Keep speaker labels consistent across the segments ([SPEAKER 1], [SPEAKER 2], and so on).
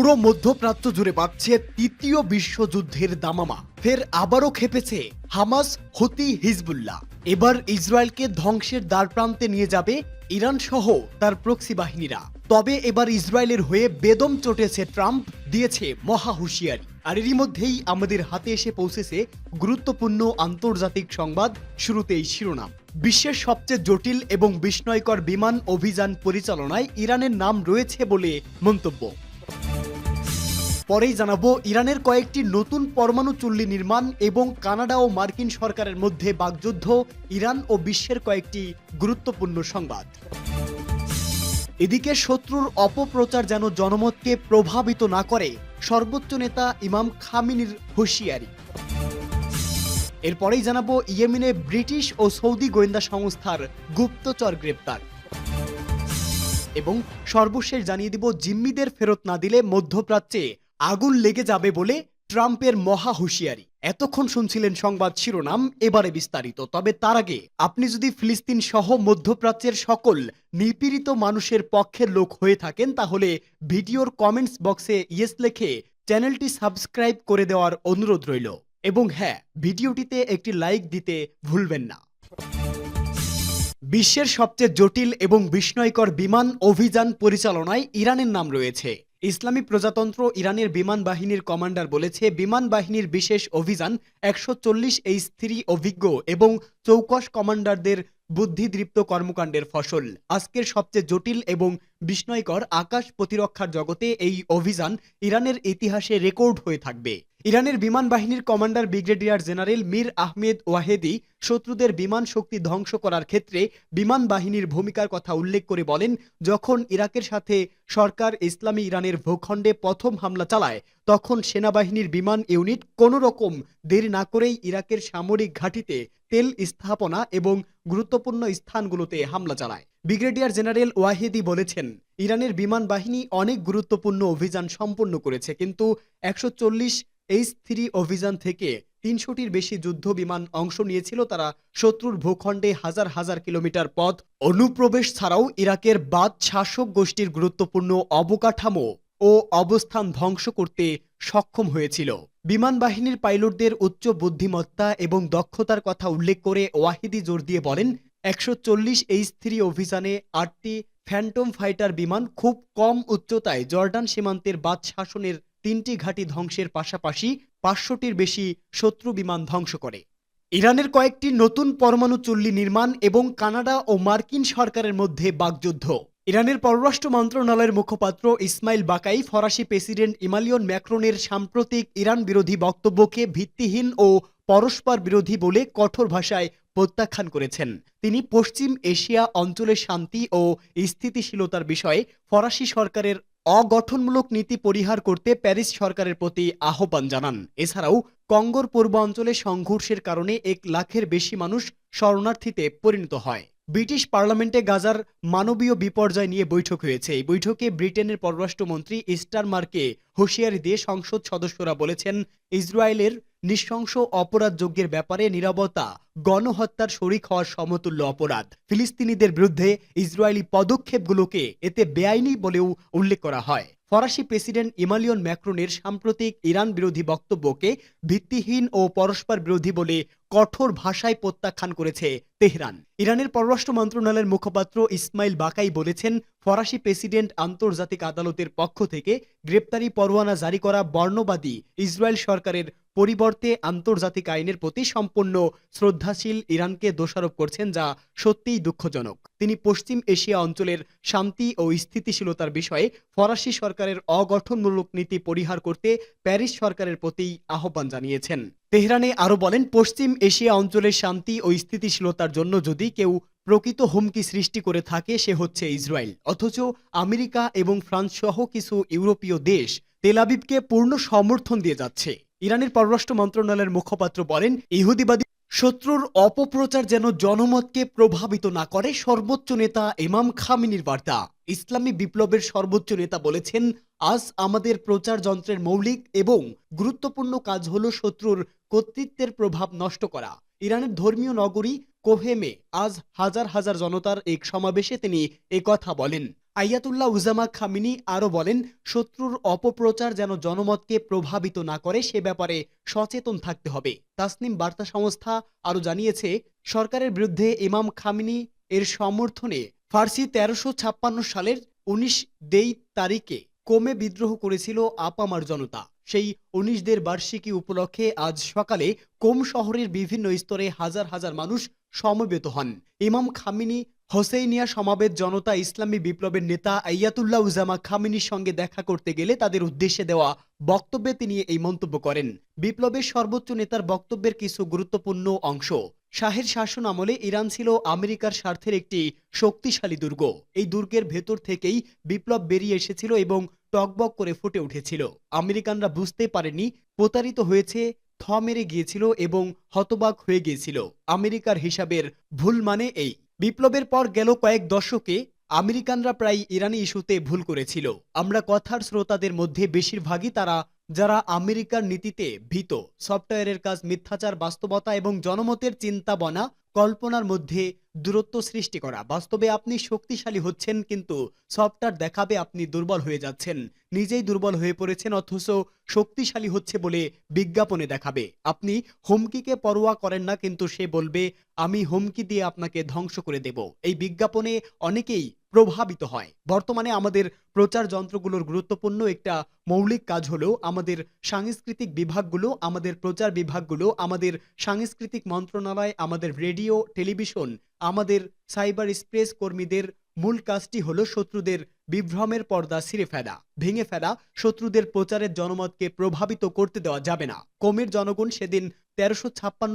[SPEAKER 1] পুরো মধ্যপ্রাচ্য জুড়ে বাড়ছে তৃতীয় বিশ্বযুদ্ধের দামামা। ফের আবারও খেপেছে হামাস হতি হিজবুল্লাহ। এবার ইসরায়েলকে ধ্বংসের দ্বারপ্রান্তে নিয়ে যাবে ইরান সহ তার প্রক্সি বাহিনীরা। তবে এবার ইসরায়েলের হয়ে বেদম চটেছে ট্রাম্প, দিয়েছে মহা হুঁশিয়ারি। আর এরই মধ্যেই আমাদের হাতে এসে পৌঁছেছে গুরুত্বপূর্ণ আন্তর্জাতিক সংবাদ, শুরুতেই শিরোনাম। বিশ্বের সবচেয়ে জটিল এবং বিস্ময়কর বিমান অভিযান পরিচালনায় ইরানের নাম রয়েছে বলে মন্তব্য। পরেই জানাব, ইরানের কয়েকটি নতুন পরমাণু চুল্লি নির্মাণ এবং কানাডা ও মার্কিন সরকারের মধ্যে বাগযুদ্ধ ইরান ও বিশ্বের কয়েকটি গুরুত্বপূর্ণ সংবাদ। এদিকে শত্রুর অপপ্রচার যেন জনমতকে প্রভাবিত না করে, সর্বোচ্চ নেতা ইমাম খামিনির হুঁশিয়ারি। এরপরেই জানাব, ইয়েমিনে ব্রিটিশ ও সৌদি গোয়েন্দা সংস্থার গুপ্তচর গ্রেপ্তার। এবং সর্বশেষ জানিয়ে দিব, জিম্মিদের ফেরত না দিলে মধ্যপ্রাচ্যে আগুন লেগে যাবে বলে ট্রাম্পের মহা হুঁশিয়ারি। এতক্ষণ শুনছিলেন সংবাদ শিরোনাম, এবারে বিস্তারিত। তবে তার আগে, আপনি যদি ফিলিস্তিন সহ মধ্যপ্রাচ্যের সকল নিপীড়িত মানুষের পক্ষের লোক হয়ে থাকেন, তাহলে ভিডিওর কমেন্টস বক্সে ইয়েস লেখে চ্যানেলটি সাবস্ক্রাইব করে দেওয়ার অনুরোধ রইল। এবং হ্যাঁ ভিডিওটিতে একটি লাইক দিতে ভুলবেন না। বিশ্বের সবচেয়ে জটিল এবং বিস্ময়কর বিমান অভিযান পরিচালনায় ইরানের নাম রয়েছে। ইসলামী প্রজাতন্ত্র ইরানের বিমান বাহিনীর কমান্ডার বলেছে, বিমান বাহিনীর বিশেষ অভিযান একশো চল্লিশ এই স্ত্রী অভিজ্ঞ এবং চৌকশ কমান্ডারদের বুদ্ধিদৃপ্ত কর্মকাণ্ডের ফসল। আজকের সবচেয়ে জটিল এবং বিস্ময়কর আকাশ প্রতিরক্ষার জগতে এই অভিযান ইরানের ইতিহাসে রেকর্ড হয়ে থাকবে। ইরানের বিমান বাহিনীর commander brigadier general Mir Ahmad Vahedi শত্রুদের বিমান শক্তি ধ্বংস করার ক্ষেত্রে বিমান বাহিনীর ভূমিকার কথা উল্লেখ করে বলেন, যখন ইরাকের সাথে সরকার ইসলামী ইরানের ভূখণ্ডে প্রথম হামলা চালায়, তখন সেনাবাহিনীর বিমান ইউনিট কোনো রকম দেরি না করেই ইরাকের সামরিক ঘাঁটিতে তেল স্থাপনা এবং গুরুত্বপূর্ণ স্থানগুলোতে হামলা চালায়। ব্রিগেডিয়ার জেনারেল ওয়াহিদি বলেছেন, ইরানের বিমান বাহিনী অনেক গুরুত্বপূর্ণ অভিযান সম্পন্ন করেছে, কিন্তু একশো চল্লিশ এইচ থ্রি অভিযান থেকে তিনশোটির বেশি যুদ্ধ বিমান অংশ নিয়েছিল তারা শত্রুর ভূখণ্ডে হাজার হাজার কিলোমিটার পথ। অনুপ্রবেশ ছাড়াও ইরাকের বাদ শাসক গোষ্ঠীর গুরুত্বপূর্ণ অবকাঠামো ও অবস্থান ধ্বংস করতে সক্ষম হয়েছিল। বিমান বাহিনীর পাইলটদের উচ্চ বুদ্ধিমত্তা এবং দক্ষতার কথা উল্লেখ করে ওয়াহিদি জোর দিয়ে বলেন, একশো চল্লিশ এইচ থ্রি অভিযানে আটটি ফ্যান্টম ফাইটার বিমান খুব কম উচ্চতায় জর্ডান সীমান্তের বাদ শাসনের তিনটি ঘাঁটি ধ্বংসের পাশাপাশি পাঁচশোটির বেশি শত্রু বিমান ধ্বংস করে। ইরানের কয়েকটি নতুন পরমাণু চুল্লি নির্মাণ এবং কানাডা ও মার্কিন সরকারের মধ্যে বাগযুদ্ধ ইরানের পররাষ্ট্র মন্ত্রণালয়ের মুখপাত্র ইসমাইল বাকাই ফরাসি প্রেসিডেন্ট ইমালিয়ন ম্যাক্রোনের সাম্প্রতিক ইরান বিরোধী বক্তব্যকে ভিত্তিহীন ও পরস্পর বিরোধী বলে কঠোর ভাষায় প্রত্যাখ্যান করেছেন। তিনি পশ্চিম এশিয়া অঞ্চলের শান্তি ও স্থিতিশীলতার বিষয়ে ফরাসি সরকারের অগঠনমূলক নীতি পরিহার করতে প্যারিস সরকারের প্রতি আহ্বান জানান। এছাড়াও কঙ্গোর পূর্বাঞ্চলে সংঘর্ষের কারণে এক লাখের বেশি মানুষ শরণার্থীতে পরিণত হয়। ব্রিটিশ পার্লামেন্টে গাজার মানবীয় বিপর্যয় নিয়ে বৈঠক হয়েছে। এই বৈঠকে ব্রিটেনের পররাষ্ট্রমন্ত্রী ইস্টারমার্কে হুঁশিয়ারি দিয়ে সংসদ সদস্যরা বলেছেন, ইসরায়েলের নৃশংস অপরাধযোগ্যের ব্যাপারে নিরবতা, গণহত্যার শরিক হওয়ার সমতুল্য অপরাধ। ফিলিস্তিনিদের বিরুদ্ধে ইসরায়েলি পদক্ষেপগুলোকে এতে বেআইনি বলেও উল্লেখ করা হয়। ফরাসি প্রেসিডেন্ট ইমালিয়ন ম্যাক্রোনের সাম্প্রতিক ইরান বিরোধী বক্তব্যকে ভিত্তিহীন ও পরস্পর বিরোধী বলে কঠোর ভাষায় প্রত্যাখ্যান করেছে তেহরান। ইরানের পররাষ্ট্র মন্ত্রণালয়ের মুখপাত্র ইসমাইল বাকাই বলেছেন, ফরাসি প্রেসিডেন্ট আন্তর্জাতিক আদালতের পক্ষ থেকে গ্রেপ্তারি পরোয়ানা জারি করা বর্ণবাদী ইসরায়েল সরকারের পরিবর্তে আন্তর্জাতিক আইনের প্রতি সম্পূর্ণ শ্রদ্ধাশীল ইরানকে দোষারোপ করছেন যা সত্যিই দুঃখজনক। তিনি পশ্চিম এশিয়া অঞ্চলের শান্তি ও স্থিতিশীলতার বিষয়ে ফরাসি সরকারের অগঠনমূলক নীতি পরিহার করতে প্যারিস সরকারের প্রতি আহ্বান জানিয়েছেন। তেহরানে আরও বলেন, পশ্চিম এশিয়া অঞ্চলের শান্তি ও স্থিতিশীলতার জন্য যদি কেউ প্রকৃত হুমকি সৃষ্টি করে থাকে, সে হচ্ছে ইসরায়েল। অথচ আমেরিকা এবং ফ্রান্স সহ কিছু ইউরোপীয় দেশ তেলাবিবকে পূর্ণ সমর্থন দিয়ে যাচ্ছে। ইরানের পররাষ্ট্র মন্ত্রণালয়ের মুখপাত্র বলেন, ইহুদিবাদী শত্রুর অপপ্রচার যেন জনমতকে প্রভাবিত না করে, সর্বোচ্চ নেতা ইমাম খামিনির বার্তা। ইসলামী বিপ্লবের সর্বোচ্চ নেতা বলেছেন, আজ আমাদের প্রচার যন্ত্রের মৌলিক এবং গুরুত্বপূর্ণ কাজ হল শত্রুর কর্তৃত্বের প্রভাব নষ্ট করা। ইরানের ধর্মীয় নগরী কোহেমে আজ হাজার হাজার জনতার এক সমাবেশে তিনি কথা বলেন। আয়াতুল্লাহ উজামা খামিনি আরও বলেন, শত্রুর অপপ্রচার যেন জনমতকে প্রভাবিত না করে, সে ব্যাপারে সচেতন থাকতে হবে। তাসনিম বার্তা সংস্থা আরও জানিয়েছে, সরকারের বিরুদ্ধে ইমাম খামিনি এর সমর্থনে ফার্সি তেরোশো ছাপ্পান্ন সালের উনিশ দেই তারিখে কোমে বিদ্রোহ করেছিল আপামার জনতা। সেই উনিশদের বার্ষিকী উপলক্ষে আজ সকালে কোম শহরের বিভিন্ন স্তরে হাজার হাজার মানুষ সমবেত হন। ইমাম খামিনি হোসেইনিয়া সমাবেত জনতা ইসলামী বিপ্লবের নেতা আইয়াতুল্লাহ উজামা খামিনির সঙ্গে দেখা করতে গেলে তাদের উদ্দেশ্যে দেওয়া বক্তব্যে তিনি এই মন্তব্য করেন। বিপ্লবের সর্বোচ্চ নেতার বক্তব্যের কিছু গুরুত্বপূর্ণ অংশ। শাহের শাসন আমলে ইরান ছিল আমেরিকার স্বার্থের একটি শক্তিশালী দুর্গ। এই দুর্গের ভেতর থেকেই বিপ্লব বেরিয়ে এসেছিল এবং টকবক করে ফুটে উঠেছিল। আমেরিকানরা বুঝতে পারেনি, প্রতারিত হয়েছে, থ মেরে গিয়েছিল এবং হতবাক হয়ে গিয়েছিল। আমেরিকার হিসাবের ভুল মানে এই। বিপ্লবের পর গেল কয়েক দশকে আমেরিকানরা প্রায় ইরানি ইস্যুতে ভুল করেছিল। আমরা কথার শ্রোতাদের মধ্যে বেশিরভাগই তারা, যারা আমেরিকার নীতিতে ভীত, সফটওয়্যারের কাজ মিথ্যাচার, বাস্তবতা এবং জনমতের চিন্তা বনা কল্পনার মধ্যে দূরত্ব সৃষ্টি করা। বাস্তবে আপনি শক্তিশালী হচ্ছেন, কিন্তু সফটওয়্যার দেখাবে আপনি দুর্বল হয়ে যাচ্ছেন। নিজেই দুর্বল হয়ে পড়েছেন, অথচ শক্তিশালী হচ্ছে বলে বিজ্ঞাপনে দেখাবে। আপনি হুমকিকে পরোয়া করেন না, কিন্তু সে বলবে, আমি হুমকি দিয়ে আপনাকে ধ্বংস করে দেব। এই বিজ্ঞাপনে অনেকেই প্রভাবিত হয়। বর্তমানে আমাদের প্রচার যন্ত্রগুলোর গুরুত্বপূর্ণ একটা মৌলিক কাজ হলো আমাদের সাংস্কৃতিক বিভাগগুলো, আমাদের প্রচার বিভাগগুলো, আমাদের সাংস্কৃতিক মন্ত্রণালয়, আমাদের রেডিও, টেলিভিশন, আমাদের সাইবার স্পেস কর্মীদের মূল কাজটি হলো শত্রুদের বিভ্রমের পর্দা ছিঁড়ে ফেলা, ভেঙে ফেলা, শত্রুদের প্রচারের জনমতকে প্রভাবিত করতে দেওয়া যাবে না। কমের জনগণ সেদিন তেরোশো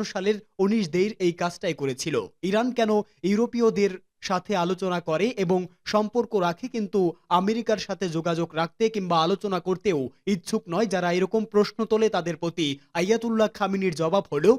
[SPEAKER 1] সালের উনিশ দেইর এই কাজটাই করেছিল। ইরান কেন ইউরোপীয়দের সাথে আলোচনা করে এবং সম্পর্ক রাখে, কিন্তু আমেরিকার সাথে যোগাযোগ রাখতে কিংবা আলোচনা করতেও ইচ্ছুক নয়। যারা এরকম প্রশ্ন তোলে, তাদের প্রতি আইয়াতুল্লাহ খামিনির জবাব হলো,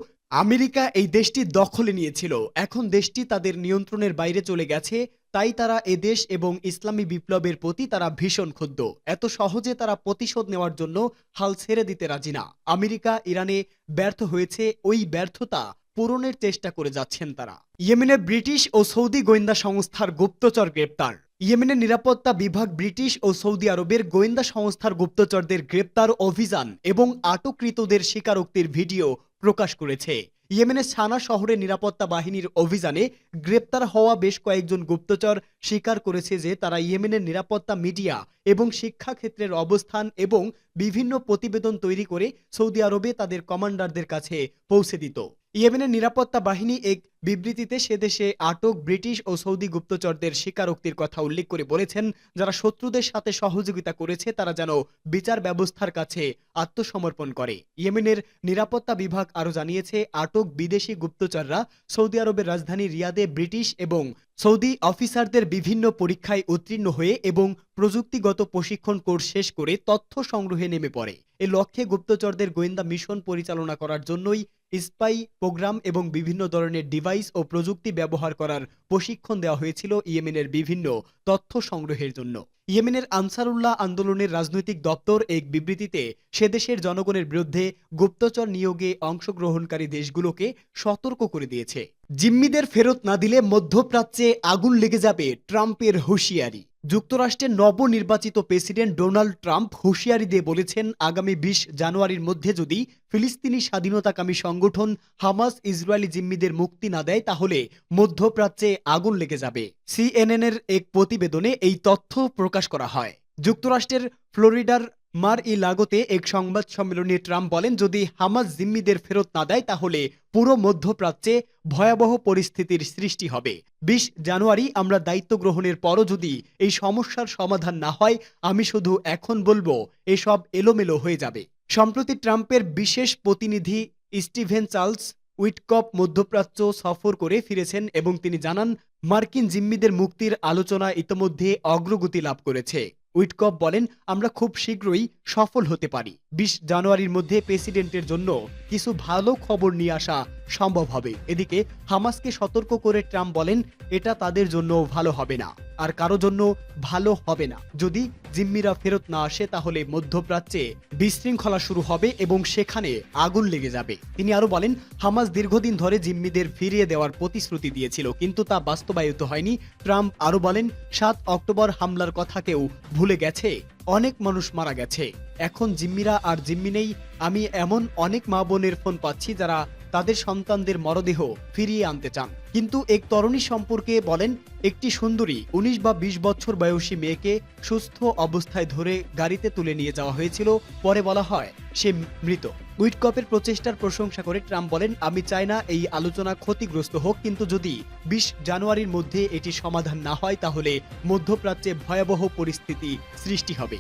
[SPEAKER 1] আমেরিকা এই দেশটি দখলে নিয়েছিল। এখন দেশটি তাদের নিয়ন্ত্রণের বাইরে চলে গেছে, তাই তারা এ দেশ এবং ইসলামী বিপ্লবের প্রতি তারা ভীষণ ক্ষুব্ধ। এত সহজে তারা প্রতিশোধ নেওয়ার জন্য হাল ছেড়ে দিতে রাজি না। আমেরিকা ইরানে ব্যর্থ হয়েছে। ওই ব্যর্থতা পূরণের চেষ্টা করে যাচ্ছেন তারা। ইয়েমেনে ব্রিটিশ ও সৌদি গোয়েন্দা সংস্থার গুপ্তচর গ্রেপ্তার। ইয়েমেনের নিরাপত্তা বিভাগ ব্রিটিশ ও সৌদি আরবের গোয়েন্দা সংস্থার গুপ্তচরদের গ্রেপ্তার অভিযান এবং আটককৃতদের স্বীকারোক্তির ভিডিও প্রকাশ করেছে। ইয়েমেনের সানা শহরে নিরাপত্তা বাহিনীর অভিযানে গ্রেপ্তার হওয়া বেশ কয়েকজন গুপ্তচর স্বীকার করেছে যে তারা ইয়েমেনের নিরাপত্তা মিডিয়া এবং শিক্ষা ক্ষেত্রের অবস্থান এবং বিভিন্ন প্রতিবেদন তৈরি করে সৌদি আরবে তাদের কমান্ডারদের কাছে পৌঁছে দিত। ইয়েমেনের নিরাপত্তা বাহিনী এক বিবৃতিতে সে দেশে আটক ব্রিটিশ ও সৌদি গুপ্তচরদের স্বীকারোক্তির কথা উল্লেখ করে বলেছেন, যারা শত্রুদের সাথে সহযোগিতা করেছে, তারা যেন বিচার ব্যবস্থার কাছে আত্মসমর্পণ করে। ইয়েমেনের নিরাপত্তা বিভাগ আরও জানিয়েছে, আটক বিদেশি গুপ্তচররা সৌদি আরবের রাজধানী রিয়াদে ব্রিটিশ এবং সৌদি অফিসারদের বিভিন্ন পরীক্ষায় উত্তীর্ণ হয়ে এবং প্রযুক্তিগত প্রশিক্ষণ কোর্স শেষ করে তথ্য সংগ্রহে নেমে পড়ে। এ লক্ষ্যে গুপ্তচরদের গোয়েন্দা মিশন পরিচালনা করার জন্যই স্পাই প্রোগ্রাম এবং বিভিন্ন ধরনের ডিভাইস ও প্রযুক্তি ব্যবহার করার প্রশিক্ষণ দেওয়া হয়েছিল ইয়েমেনের বিভিন্ন তথ্য সংগ্রহের জন্য। ইয়েমেনের আনসারুল্লাহ আন্দোলনের রাজনৈতিক দপ্তর এক বিবৃতিতে সে দেশের জনগণের বিরুদ্ধে গুপ্তচর নিয়োগে অংশগ্রহণকারী দেশগুলোকে সতর্ক করে দিয়েছে। জিম্মিদের ফেরত না দিলে মধ্যপ্রাচ্যে আগুন লেগে যাবে ট্রাম্পের হুঁশিয়ারি। যুক্তরাষ্ট্রের নবনির্বাচিত প্রেসিডেন্ট ডোনাল্ড ট্রাম্প হুঁশিয়ারি দিয়ে বলেছেন, আগামী বিশ জানুয়ারির মধ্যে যদি ফিলিস্তিনি স্বাধীনতাকামী সংগঠন হামাস ইসরায়েলি জিম্মিদের মুক্তি না দেয়, তাহলে মধ্যপ্রাচ্যে আগুন লেগে যাবে। সিএনএনের এক প্রতিবেদনে এই তথ্য প্রকাশ করা হয়। যুক্তরাষ্ট্রের ফ্লোরিডার মার ই লাগোতে এক সংবাদ সম্মেলনে ট্রাম্প বলেন, যদি হামাস জিম্মিদের ফেরত না দেয়, তাহলে পুরো মধ্যপ্রাচ্যে ভয়াবহ পরিস্থিতির সৃষ্টি হবে। বিশ জানুয়ারি আমরা দায়িত্ব গ্রহণের পরও যদি এই সমস্যার সমাধান না হয়, আমি শুধু এখন বলব, এসব এলোমেলো হয়ে যাবে। সম্প্রতি ট্রাম্পের বিশেষ প্রতিনিধি স্টিভেন চার্লস উইটকপ মধ্যপ্রাচ্য সফর করে ফিরেছেন এবং তিনি জানান, মার্কিন জিম্মিদের মুক্তির আলোচনা ইতোমধ্যে অগ্রগতি লাভ করেছে। উইটকপ বলেন আমরা খুব শীঘ্রই সফল হতে পারি। বিশ জানুয়ারির মধ্যে প্রেসিডেন্টের জন্য কিছু ভালো খবর নিয়ে আসা সম্ভব হবে। এদিকে হামাসকে সতর্ক করে ট্রাম্প বলেন, এটা তাদের জন্য ভালো হবে না আর কারও জন্য ভালো হবে না। যদি জিম্মিরা ফেরত না আসে, তাহলে মধ্যপ্রাচ্যে বিশৃঙ্খলা শুরু হবে এবং সেখানে আগুন লেগে যাবে। তিনি আরও বলেন, হামাস দীর্ঘদিন ধরে জিম্মিদের ফিরিয়ে দেওয়ার প্রতিশ্রুতি দিয়েছিল, কিন্তু তা বাস্তবায়িত হয়নি। ট্রাম্প আরও বলেন, সাত অক্টোবর হামলার কথা কেউ ভুলে গেছে, অনেক মানুষ মারা গেছে। এখন জিম্মিরা আর জিম্মি নেই, আমি এমন অনেক মা বোনের ফোন পাচ্ছি যারা তাদের সন্তানদের মরদেহ ফিরিয়ে আনতে চান। কিন্তু এক তরুণী সম্পর্কে বলেন, একটি সুন্দরী উনিশ বা বিশ বছর বয়সী মেয়েকে সুস্থ অবস্থায় ধরে গাড়িতে তুলে নিয়ে যাওয়া হয়েছিল, পরে বলা হয় সে মৃত। উইটকপের প্রচেষ্টার প্রশংসা করে ট্রাম্প বলেন, আমি চাই না এই আলোচনা ক্ষতিগ্রস্ত হোক, কিন্তু যদি বিশ জানুয়ারির মধ্যে এটি সমাধান না হয়, তাহলে মধ্যপ্রাচ্যে ভয়াবহ পরিস্থিতি সৃষ্টি হবে।